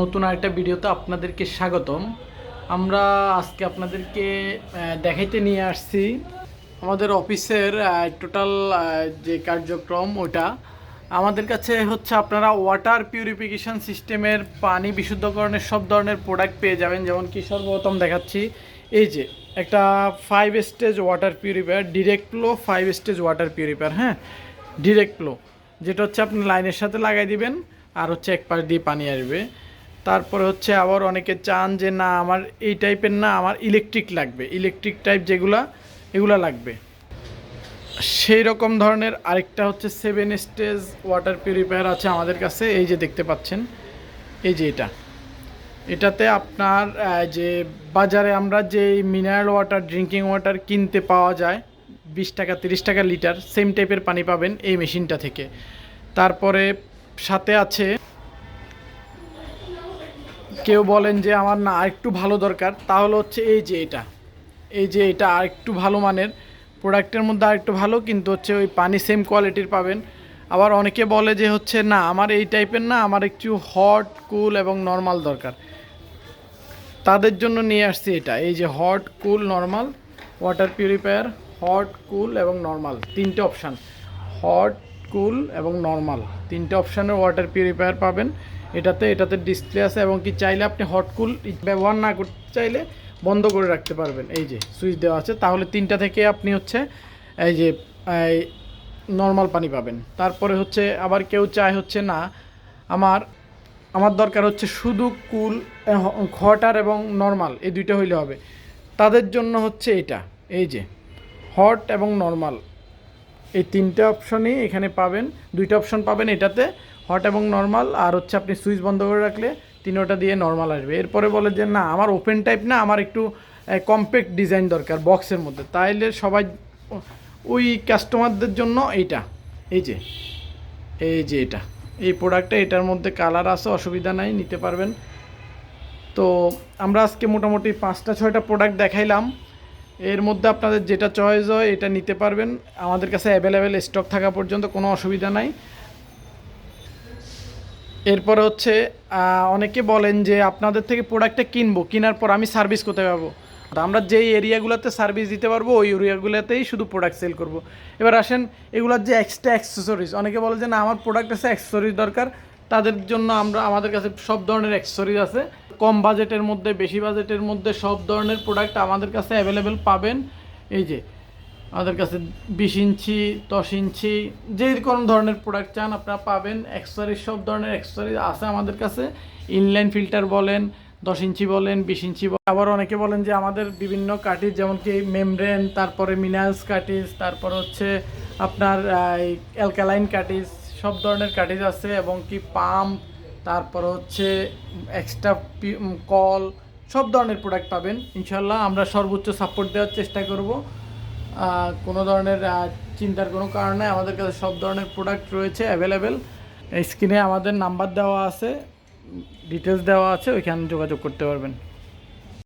নতুন আরেকটা ভিডিওতে আপনাদেরকে স্বাগতম। আমরা আজকে আপনাদেরকে দেখাইতে নিয়ে আসছি আমাদের অফিসের টোটাল যে কার্যক্রম ওটা। আমাদের কাছে হচ্ছে আপনারা ওয়াটার পিউরিফিকেশন সিস্টেমের পানি বিশুদ্ধকরণের সব ধরনের প্রোডাক্ট পেয়ে যাবেন। যেমন কি সর্বপ্রথম দেখাচ্ছি, এই যে একটা five stage water purifier direct flow five stage water purifier হ্যাঁ? ডিরেক্ট ফ্লো যেটা হচ্ছে আপনি লাইনের সাথে লাগাই দিবেন, আর হচ্ছে এক পাশ দিয়ে পানি আসবে। তারপরে হচ্ছে আবার অনেকে চান যে, না, আমার এই টাইপের না, আমার ইলেকট্রিক লাগবে। ইলেকট্রিক টাইপ যেগুলা, এগুলা লাগবে। সেই রকম ধরনের আরেকটা হচ্ছে সেভেন স্টেজ ওয়াটার পিউরিফায়ার আছে আমাদের কাছে। এই যে দেখতে পাচ্ছেন, এই যে এটা। এটাতে আপনার যে বাজারে আমরা যে মিনারেল ওয়াটার ড্রিঙ্কিং ওয়াটার কিনতে পাওয়া যায়, বিশ টাকা, তিরিশ টাকা লিটার সেম টাইপের পানি পাবেন এই মেশিনটা থেকে। তারপরে সাথে আছে কেউ বলেন যে আমার না আরেকটু ভালো দরকার, তাহলে হচ্ছে এই যে এটা। এই যে এটা আরেকটু ভালো মানের, প্রোডাক্টের মধ্যে আরেকটু ভালো, কিন্তু হচ্ছে ওই পানি সেম কোয়ালিটির পাবেন। আবার অনেকে বলে যে হচ্ছে না, আমার এই টাইপের না, আমার একটু হট কুল এবং নর্মাল দরকার। তাদের জন্য নিয়ে আসছি এটা, এই যে hot cool normal water purifier hot cool এবং নর্মাল তিনটে অপশান হট কুল এবং নর্মাল। তিনটে অপশানের ওয়াটার পিউরিফায়ার পাবেন। এটাতে এটাতে ডিসপ্লে আছে এবং কি চাইলে আপনি হট কুল ব্যবহার না করতে চাইলে বন্ধ করে রাখতে পারবেন। এই যে, সুইচ দেওয়া আছে। তাহলে তিনটা থেকে আপনি হচ্ছে, এই যে নর্মাল পানি পাবেন। তারপরে হচ্ছে, আবার কেউ চায় হচ্ছে না, আমার আমার দরকার হচ্ছে শুধু কুল হটার এবং নর্মাল, এই দুইটা হইলে হবে। তাদের জন্য হচ্ছে এটা। এই যে, হট এবং নর্মাল। এই তিনটে অপশনই এখানে পাবেন। দুইটা অপশন পাবেন এটাতে হট এবং নর্মাল আর হচ্ছে আপনি সুইচ বন্ধ করে রাখলে তিনোটা দিয়ে নর্মাল আসবে। এরপরে বলে যে, না, আমার ওপেন টাইপ না, আমার একটু কম্প্যাক্ট ডিজাইন দরকার বক্সের মধ্যে। তাইলে সবাই, ওই কাস্টমারদের জন্য এইটা। এই যে এই যে এটা। এই প্রোডাক্টটা এটার মধ্যে কালার আছে, অসুবিধা নাই, নিতে পারবেন। তো আমরা আজকে মোটামুটি পাঁচটা, ছয়টা প্রোডাক্ট দেখাইলাম। এর মধ্যে আপনাদের যেটা চয়েস হয়, এটা নিতে পারবেন। আমাদের কাছে অ্যাভেলেবেল স্টক থাকা পর্যন্ত কোনো অসুবিধা নাই। এরপরে হচ্ছে অনেকে বলেন যে আপনাদের থেকে প্রোডাক্টটা কিনবো, কেনার পর আমি সার্ভিস কোথায় পাবো? আমরা যেই এরিয়াগুলোতে সার্ভিস দিতে পারব, ওই এরিয়াগুলোতেই শুধু প্রোডাক্ট সেল করব। এবার আসেন, এগুলোর যে এক্সট্রা অ্যাক্সেসরিজ অনেকে বলে যে না, আমার প্রোডাক্ট আছে অ্যাক্সেসরিজ দরকার। তাদের জন্য আমরা, আমাদের কাছে সব ধরনের অ্যাক্সেসরিজ আছে। কম বাজেটের মধ্যে, বেশি বাজেটের মধ্যে সব ধরনের প্রোডাক্ট আমাদের কাছে অ্যাভেলেবেল পাবেন। এই যে, আমাদের কাছে বিশ ইঞ্চি, দশ ইঞ্চি, যে কোনো ধরনের প্রোডাক্ট চান আপনারা পাবেন। অ্যাক্সেসরিজ সব ধরনের অ্যাক্সেসরিজ আছে আমাদের কাছে। ইনলাইন ফিল্টার বলেন, দশ ইঞ্চি বলেন, বিশ ইঞ্চি বলেন। আবার অনেকে বলেন যে আমাদের বিভিন্ন কাটিজ যেমন কি মেমব্রেন তারপরে মিনারেলস কাটিজ তারপর হচ্ছে আপনার অ্যালকালাইন কাটিজ সব ধরনের কাটিজ আছে এবং কি পাম্প তারপর হচ্ছে এক্সট্রা কল, সব ধরনের প্রোডাক্ট পাবেন। ইনশাল্লাহ আমরা সর্বোচ্চ সাপোর্ট দেওয়ার চেষ্টা করব। কোনো ধরনের চিন্তার কোনো কারণ আমাদের কাছে সব ধরনের প্রোডাক্ট রয়েছে অ্যাভেলেবেল স্ক্রিনে আমাদের নাম্বার দেওয়া আছে ডিটেলস দেওয়া আছে, ওইখানে যোগাযোগ করতে পারবেন।